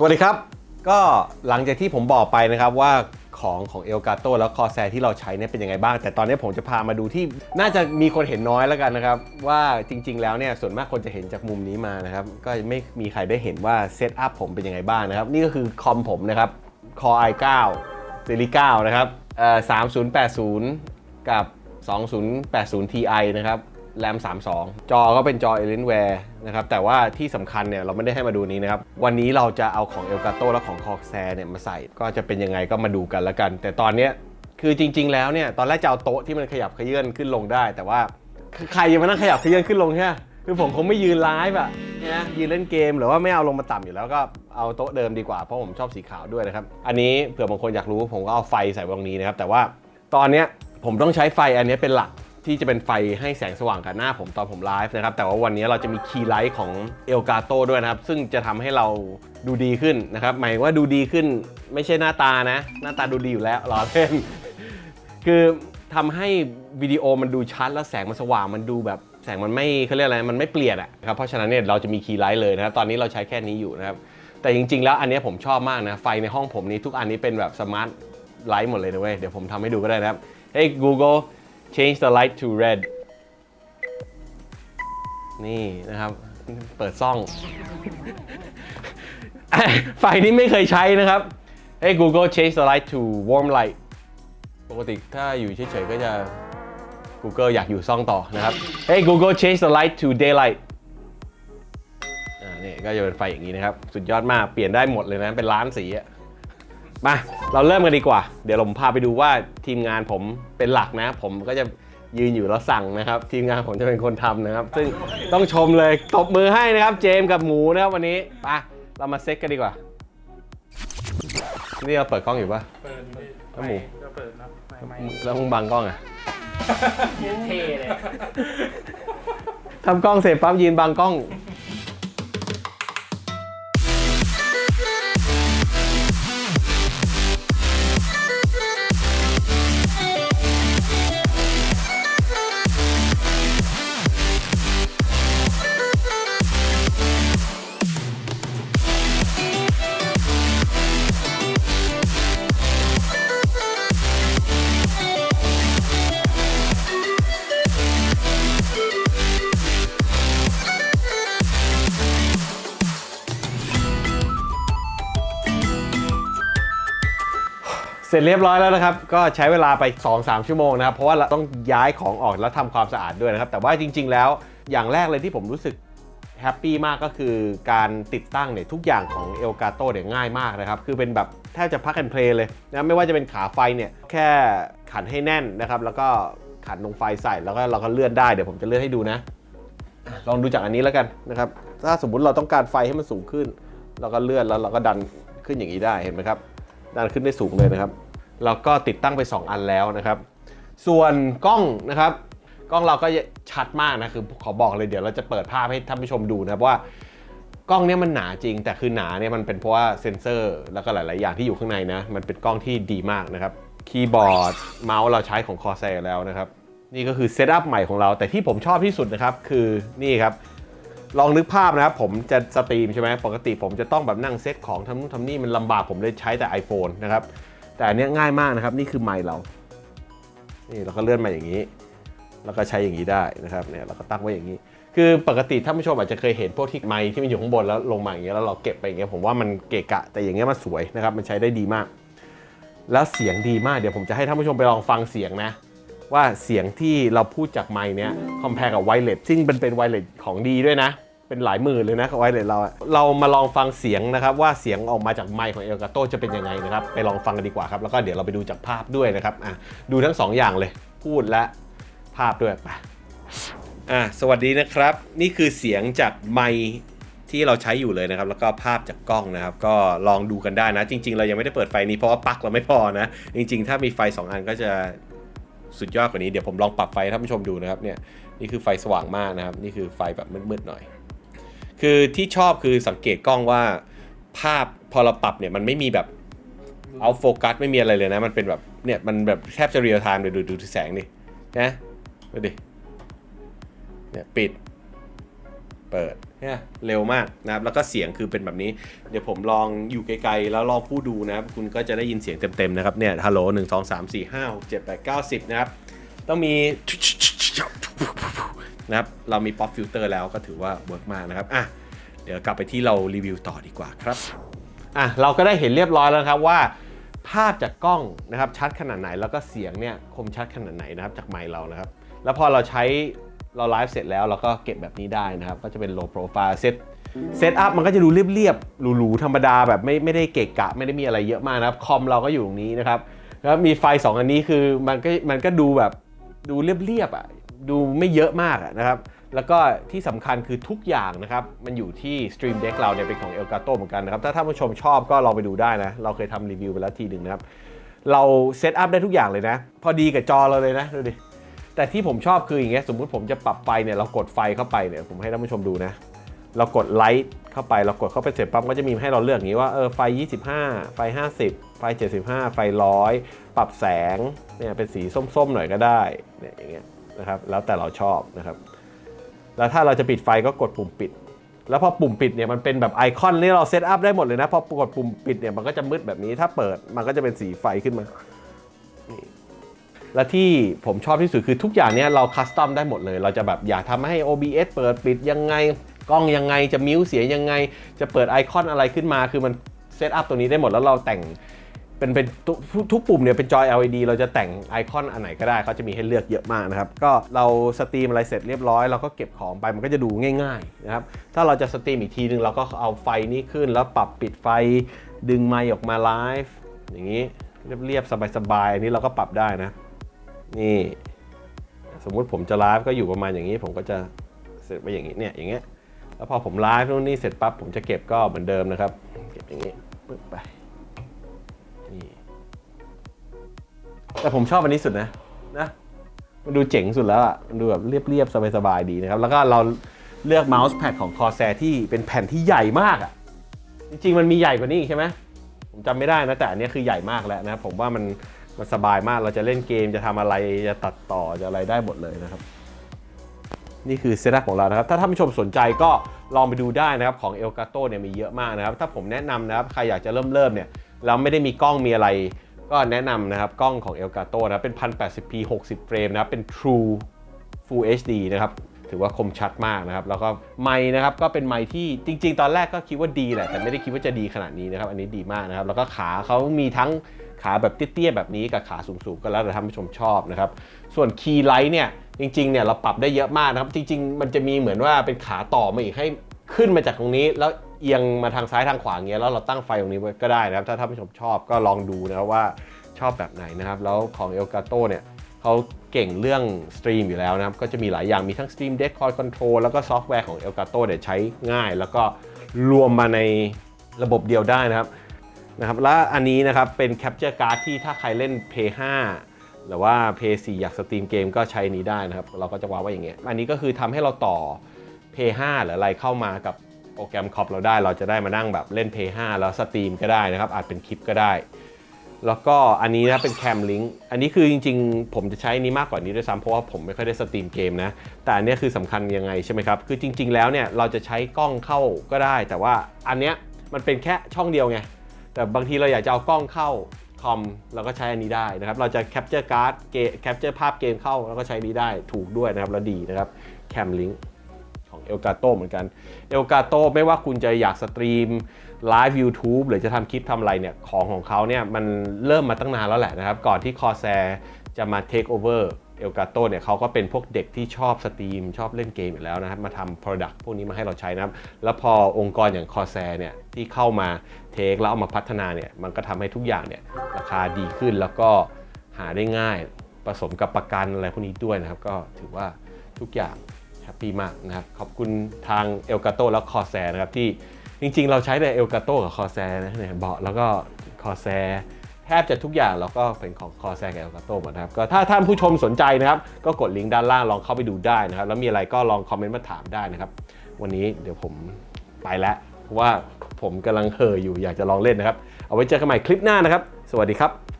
สวัสดีครับ ก็หลังจากที่ผมบอกไปนะครับว่าของของเอลกาโตแล้วคอแซที่เราใช้เนี่ยเป็นยังไงบ้าง แต่ตอนนี้ผมจะพามาดูที่น่าจะมีคนเห็นน้อยแล้วกันนะครับ ว่าจริง ๆ แล้วเนี่ยส่วนมากคนจะเห็นจากมุมนี้มานะครับ ก็ไม่มีใครได้เห็นว่าเซตอัพผมเป็นยังไงบ้างนะครับ นี่ก็คือคอมผมนะครับ Core i9 ซีรีส์9นะครับเอ่อ3080 กับ 2080 Ti นะครับ แรม32 จอก็เป็นจอ Alienware นะครับ แต่ว่าที่สำคัญเนี่ยเราไม่ได้ให้มาดูนี้นะครับ วันนี้เราจะเอาของ Elgato และของ Corsair เนี่ยมาใส่ ก็จะเป็นยังไงก็มาดูกันแล้วกัน แต่ตอนเนี้ยคือจริง ๆ แล้วเนี่ยตอนแรกจะเอาโต๊ะที่มันขยับเขยื่อนขึ้นลงได้ แต่ว่าใครจะมานั่งขยับเขยื่อนขึ้นลงใช่ไหมคือผมคงไม่ยืนไลฟ์อะนะยืนเล่นเกมหรือว่าไม่เอาลงมาต่ำอยู่แล้วก็เอาโต๊ะเดิมดีกว่าเพราะผมชอบสีขาวด้วยนะครับ อันนี้เผื่อบางคนอยากรู้ผมก็เอาไฟใส่ตรงนี้นะครับ แต่ว่าตอนเนี้ยผมต้องใช้ไฟอันนี้เป็นหลัก ที่จะเป็นไฟให้แสงสว่างกับหน้าผมตอนผมไลฟ์นะครับ แต่ว่าวันนี้เราจะมีคีย์ไลท์ของ e l g a t o ด้วยนะครับ ซึ่งจะทำให้เราดูดีขึ้นนะครับ หมายว่าดูดีขึ้นไม่ใช่หน้าตานะ หน้าตาดูดีอยู่แล้วรอเล่น คือทำให้วิดีโอมันดูชัดแล้วแสงมันสว่างมันดูแบบแสงมันไม่เขาเรียกอะไร มันไม่เปลี่ยนอะครับ เพราะฉะนั้นเนี่ยเราจะมีคีย์ไลท์เลยนะครับ ตอนนี้เราใช้แค่นี้อยู่นะครับ แต่จริง ๆ แล้วอันนี้ผมชอบมากนะ ไฟในห้องผมนี้ทุกอันนี้เป็นแบบสมาร์ทไลท์หมดเลยนะเว้ย เดี๋ยวผมทำให้ดูก็ได้นะครับ Hey Google change the light to red นี่นะครับ เปิดซ่อง ไฟนี้ไม่เคยใช้นะครับ Hey Google change the light to warm light ปกติถ้าอยู่เฉยๆก็จะ Google อยากอยู่ซ่องต่อนะครับ Hey Google change the light to daylight อ่านี่ก็จะเป็นไฟอย่างนี้นะครับ สุดยอดมาก เปลี่ยนได้หมดเลยนะ เป็นล้านสีอะ มาเราเริ่มกันดีกว่า เดี๋ยวผมพาไปดูว่าทีมงานผมเป็นหลักนะ ผมก็จะยืนอยู่แล้วสั่งนะครับ ทีมงานผมจะเป็นคนทำนะครับ ซึ่งต้องชมเลยตบมือให้นะครับ เจมส์กับหมูนะครับวันนี้ไปเรามาเซ็ตกันดีกว่า นี่เราเปิดกล้องอยู่ปะเปิดพี่แล้วหมูก็เปิดนะไม่ไม่แล้วมึงบังกล้องอะเท่เลยทำกล้องเสร็จปั๊บยืนบังกล้อง เสร็จเรียบร้อยแล้วนะครับ ก็ใช้เวลาไป 2-3 ชั่วโมงนะครับ เพราะว่าเราต้องย้ายของออกแล้วทำความสะอาดด้วยนะครับ แต่ว่าจริง ๆ แล้วอย่างแรกเลยที่ผมรู้สึกแฮปปี้มากก็คือการติดตั้งเนี่ยทุกอย่างของ e l g a t o เนี่ยง่ายมากนะครับ คือเป็นแบบแทบจะพัก and play เลยนะไม่ว่าจะเป็นขาไฟเนี่ยแค่ขันให้แน่นนะครับ แล้วก็ขันลงไฟใส่แล้วก็เราก็เลื่อนได้เดี๋ยวผมจะเลื่อนให้ดูนะ ลองดูจากอันนี้แล้วกันนะครับ ถ้าสมมุติเราต้องการไฟให้มันสูงขึ้น เราก็เลื่อนแล้วเราก็ดันขึ้นอย่างนี้ได้เห็นไหมครับ ดันขึ้นได้สูงเลยนะครับเราก็ติดตั้งไป 2 อันแล้วนะครับ ส่วนกล้องนะครับ กล้องเราก็ชัดมากนะคือขอบอกเลยเดี๋ยวเราจะเปิดภาพให้ท่านผู้ชมดูนะครับว่ากล้องเนี้ยมันหนาจริง แต่คือหนาเนี่ยมันเป็นเพราะว่าเซ็นเซอร์ แล้วก็หลาย ๆ อย่างที่อยู่ข้างในนะ มันเป็นกล้องที่ดีมากนะครับคีย์บอร์ดเมาส์เราใช้ของ Corsair แล้วนะครับ นี่ก็คือเซตอัพใหม่ของเราแต่ที่ผมชอบที่สุดนะครับ คือนี่ครับ ลองนึกภาพนะครับผมจะสตรีมใช่ไหมปกติผมจะต้องแบบนั่งเซตของทำนู่นทำนี่มันลำบากผมเลยใช้แต่ iPhone นะครับ แต่อันเนี้ยง่ายมากนะครับ นี่คือไมค์เรา นี่เราก็เลื่อนมาอย่างนี้ แล้วก็ใช้อย่างนี้ได้นะครับเนี่ยเราก็ตั้งไว้อย่างนี้ คือปกติท่านผู้ชมอาจจะเคยเห็นพวกที่ไมค์ที่มันอยู่ข้างบนแล้วลงมาอย่างเงี้ยแล้วเราเก็บไปอย่างเงี้ยผมว่ามันเกะกะ แต่อย่างเงี้ยมันสวยนะครับมันใช้ได้ดีมาก แล้วเสียงดีมากเดี๋ยวผมจะให้ท่านผู้ชมไปลองฟังเสียงนะ ว่าเสียงที่เราพูดจากไมค์เนี้ยคอมเพลกับไวเลสซึ่งเป็นเป็นไวเลสของดีด้วยนะ เป็นหลายหมื่นเลยนะไวเลสเราอะเรามาลองฟังเสียงนะครับ ว่าเสียงออกมาจากไมค์ของเอลกาโตจะเป็นยังไงนะครับ ไปลองฟังกันดีกว่าครับ แล้วก็เดี๋ยวเราไปดูจากภาพด้วยนะครับอะดูทั้งสองอย่างเลย พูดและภาพด้วยไปอะสวัสดีนะครับ นี่คือเสียงจากไมค์ที่เราใช้อยู่เลยนะครับ แล้วก็ภาพจากกล้องนะครับ ก็ลองดูกันได้นะ จริง ๆ เรายังไม่ได้เปิดไฟนี้เพราะว่าปลั๊กเราไม่พอนะ จริง ๆ ถ้ามีไฟสองอันก็จะ สุดยอดกว่านี้เดี๋ยวผมลองปรับไฟให้ท่านผู้ชมดูนะครับเนี่ยนี่คือไฟสว่างมากนะครับ นี่คือไฟแบบมืดๆหน่อย คือที่ชอบคือสังเกตกล้องว่า ภาพพอเราปรับเนี่ยมันไม่มีแบบเอาโฟกัสไม่มีอะไรเลยนะ มันเป็นแบบเนี่ยมันแบบแทบจะเรียลไทม์เลยดูดูที่แสงดินะดูดิเนี่ยปิด เปิดเนี่ยเร็วมากนะครับแล้วก็เสียงคือเป็นแบบนี้ เดี๋ยวผมลองอยู่ไกลๆแล้วลองพูดดูนะครับ คุณก็จะได้ยินเสียงเต็มๆนะครับเนี่ยฮัลโหลหนึ่งสองสามสี่ห้าหกเจ็ดแปดเก้าสิบนะครับต้องมีนะครับเรามีป๊อปฟิลเตอร์แล้วก็ถือว่าเวิร์กมากนะครับอะเดี๋ยวกลับไปที่เรารีวิวต่อดีกว่าครับอะเราก็ได้เห็นเรียบร้อยแล้วครับว่าภาพจากกล้องนะครับชัดขนาดไหนแล้วก็เสียงเนี่ยคมชัดขนาดไหนนะครับจากไมค์เรานะครับ แล้วพอเราใช้ เราไลฟ์เสร็จแล้วเราก็เก็บแบบนี้ได้นะครับ ก็จะเป็น low profile เซตเซตอัพมันก็จะดูเรียบๆหรูๆธรรมดาแบบไม่ไม่ได้เกะกะ ไม่ได้มีอะไรเยอะมากนะครับ คอมเราก็อยู่ตรงนี้นะครับ แล้วมีไฟ 2 อันนี้คือมันก็มันก็ดูแบบดูเรียบๆอะดูไม่เยอะมากะนะครับ แล้วก็ที่สำคัญคือทุกอย่างนะครับ มันอยู่ที่ Stream Deck เราเนี่ยเป็นของ Elgato เหมือนกันนะครับ ถ้าท่านผู้ชมชอบก็ลองไปดูได้นะ เราเคยทำรีวิวไปแล้วทีหนึ่งนะครับ เราเซตอัพได้ทุกอย่างเลยนะ พอดีกับจอเราเลยนะดูดิ แต่ที่ผมชอบคืออย่างเงี้ยสมมุติผมจะปรับไฟเนี่ยเรากดไฟเข้าไปเนี่ยผมให้ท่านผู้ชมดูนะเรากดไลท์เข้าไปเรากดเข้าไปเสร็จปั๊บก็จะมีให้เราเลือกอย่างนี้ว่าเออไฟ 25 ไฟ 50 ไฟ 75 ไฟ100ปรับแสงเนี่ยเป็นสีส้มๆหน่อยก็ได้เนี่ยอย่างเงี้ยนะครับแล้วแต่เราชอบนะครับ แล้วถ้าเราจะปิดไฟก็กดปุ่มปิด แล้วพอปุ่มปิดเนี่ยมันเป็นแบบไอคอนนี่เราเซตอัพได้หมดเลยนะพอกดปุ่มปิดเนี่ยมันก็จะมืดแบบนี้ถ้าเปิดมันก็จะเป็นสีไฟขึ้นมา และที่ผมชอบที่สุดคือทุกอย่างเนี่ยเราคัสตอมได้หมดเลย เราจะแบบอยากทำให้ OBS เปิดปิดยังไง กล้องยังไงจะมิวเสียงยังไง จะเปิดไอคอนอะไรขึ้นมา คือมันเซตอัพตัวนี้ได้หมดแล้วเราแต่งเป็นเป็นทุกทุกปุ่มเนี่ยเป็นจอย LED เราจะแต่งไอคอนอันไหนก็ได้เขาจะมีให้เลือกเยอะมากนะครับ ก็เราสตรีมอะไรเสร็จเรียบร้อยเราก็เก็บของไปมันก็จะดูง่ายๆนะครับ ถ้าเราจะสตรีมอีกทีนึงเราก็เอาไฟนี้ขึ้น แล้วปรับปิดไฟดึงไมค์ออกมาไลฟ์อย่างนี้เรียบๆสบายๆอันนี้เราก็ปรับได้นะ นี่ สมมุติผมจะไลฟ์ก็อยู่ประมาณอย่างนี้ ผมก็จะเสร็จไปอย่างนี้เนี่ยอย่างเงี้ยแล้วพอผมไลฟ์นู่นนี่เสร็จปั๊บผมจะเก็บก็เหมือนเดิมนะครับ เก็บอย่างนี้ปึ๊บไปนี่แต่ผมชอบอันนี้สุดนะนะมันดูเจ๋งสุดแล้วอะมันดูแบบเรียบๆสบายๆดีนะครับ แล้วก็เราเลือกเมาส์แพดของ Corsair ที่เป็นแผ่นที่ใหญ่มากอะจริงๆมันมีใหญ่กว่านี้ใช่ไหมผมจำไม่ได้นะแต่อันนี้คือใหญ่มากแล้วนะผมว่ามัน มันสบายมากเราจะเล่นเกมจะทำอะไรจะตัดต่อจะอะไรได้หมดเลยนะครับ นี่คือเซตอัพของเรานะครับ ถ้าท่านผู้ชมสนใจก็ลองไปดูได้นะครับของ Elgato เนี่ยมีเยอะมากนะครับ ถ้าผมแนะนำนะครับใครอยากจะเริ่มเริ่มเนี่ยเราไม่ได้มีกล้องมีอะไร ก็แนะนำนะครับกล้องของ Elgato นะครับเป็น 1080p 60 เฟรมนะครับเป็น True Full HD นะครับ ถือว่าคมชัดมากนะครับ แล้วก็ไมค์นะครับก็เป็นไมค์ที่จริง ๆ ตอนแรกก็คิดว่าดีแหละ แต่ไม่ได้คิดว่าจะดีขนาดนี้นะครับ อันนี้ดีมากนะครับ แล้วก็ขาเขามีทั้งขาแบบเตี้ยๆแบบนี้กับขาสูงๆก็แล้วแต่ท่านผู้ชมชอบนะครับ ส่วนคีย์ไลท์เนี่ยจริงๆเนี่ยเราปรับได้เยอะมากนะครับ จริง ๆ มันจะมีเหมือนว่าเป็นขาต่อมาอีกให้ขึ้นมาจากตรงนี้ แล้วเอียงมาทางซ้ายทางขวาเงี้ยแล้วเราตั้งไฟตรงนี้ไว้ก็ได้นะครับ ถ้าท่านผู้ชมชอบก็ลองดูนะครับว่าชอบแบบไหนนะครับ แล้วของ Elgato เนี่ย เขาเก่งเรื่องสตรีมอยู่แล้วนะครับ ก็จะมีหลายอย่างมีทั้ง Stream Deck Call Control แล้วก็ซอฟต์แวร์ของ Elgato เนี่ยใช้ง่าย แล้วก็รวมมาในระบบเดียวได้นะครับนะครับและอันนี้นะครับเป็น Capture Card ที่ถ้าใครเล่น Play 5หรือว่า Play 4อยากสตรีมเกมก็ใช้นี้ได้นะครับ เราก็จะวางไว้อย่างเงี้ยอันนี้ก็คือทำให้เราต่อ Play 5หรืออะไรเข้ามากับโปรแกรมคอมเราได้ เราจะได้มานั่งแบบเล่น Play 5แล้วสตรีมก็ได้นะครับอาจเป็นคลิปก็ได้ แล้วก็อันนี้นะเป็นแคมลิงก์อันนี้คือจริงๆ ผมจะใช้อนี้มากกว่านี้ด้วยซ้ำเพราะว่าผมไม่ค่อยได้สตรีมเกมนะ แต่อันนี้คือสำคัญยังไงใช่ไหมครับ คือจริง ๆ แล้วเนี่ยเราจะใช้กล้องเข้าก็ได้ แต่ว่าอันเนี้ยมันเป็นแค่ช่องเดียวไง แต่บางทีเราอยากจะเอากล้องเข้าคอมเราก็ใช้อันนี้ได้นะครับ เราจะแคปเจอร์การ์ดเกแคปเจอร์ภาพเกมเข้าแล้วก็ใช้นี้ได้ถูกด้วยนะครับแล้วดีนะครับแคมลิงก์ ของ Elgato เหมือนกัน Elgato ไม่ว่าคุณจะอยากสตรีมไลฟ์ YouTube หรือจะทำคลิปทำอะไรเนี่ยของของเขาเนี่ยมันเริ่มมาตั้งนานแล้วแหละนะครับ ก่อนที่ Corsair จะมา take over Elgato เนี่ยเขาก็เป็นพวกเด็กที่ชอบสตรีม ชอบเล่นเกมอยู่แล้วนะครับ มาทำ Product พวกนี้มาให้เราใช้นะครับ แล้วพอองค์กรอย่าง Corsair เนี่ยที่เข้ามาเทคแล้วเอามาพัฒนาเนี่ยมันก็ทำให้ทุกอย่างเนี่ยราคาดีขึ้นแล้วก็หาได้ง่ายผสมกับประกันอะไรพวกนี้ด้วยนะครับ ก็ถือว่าทุกอย่าง แฮปปี้มากนะครับ ขอบคุณทาง Elgato แล้ว Corsair นะครับที่จริงๆ เราใช้แต่ Elgato กับ Corsair นะเนี่ยเบาะแล้วก็ Corsair แทบจะทุกอย่างเราก็เป็นของ Corsair กับ Elgato หมดนะครับก็ถ้าท่านผู้ชมสนใจนะครับ ก็กดลิงก์ด้านล่างลองเข้าไปดูได้นะครับ แล้วมีอะไรก็ลองคอมเมนต์มาถามได้นะครับ วันนี้เดี๋ยวผมไปแล้วเพราะว่าผมกำลังเห่ออยู่อยากจะลองเล่นนะครับ เอาไว้เจอกันใหม่คลิปหน้านะครับ สวัสดีครับ